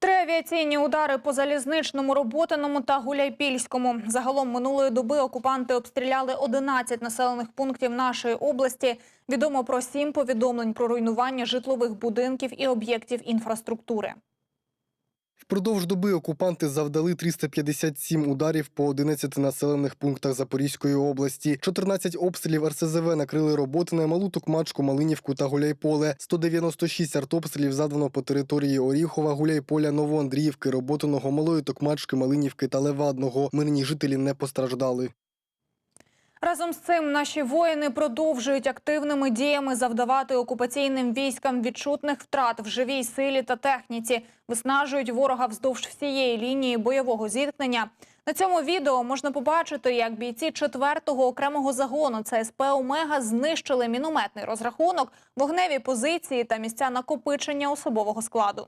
Три авіаційні удари по залізничному, роботиному та гуляйпільському. Загалом минулої доби окупанти обстріляли 11 населених пунктів нашої області. Відомо про сім повідомлень про руйнування житлових будинків і об'єктів інфраструктури. Впродовж доби окупанти завдали 357 ударів по 11 населених пунктах Запорізької області. 14 обстрілів РСЗВ накрили роботи на Малу Токмачку, Малинівку та Гуляйполе. 196 артобстрілів задано по території Оріхова, Гуляйполя, Новоандріївки, Роботиного, Малої Токмачки, Малинівки та Левадного. Мирні жителі не постраждали. Разом з цим наші воїни продовжують активними діями завдавати окупаційним військам відчутних втрат в живій силі та техніці, виснажують ворога вздовж всієї лінії бойового зіткнення. На цьому відео можна побачити, як бійці 4-го окремого загону ЦСП Омега знищили мінометний розрахунок, вогневі позиції та місця накопичення особового складу.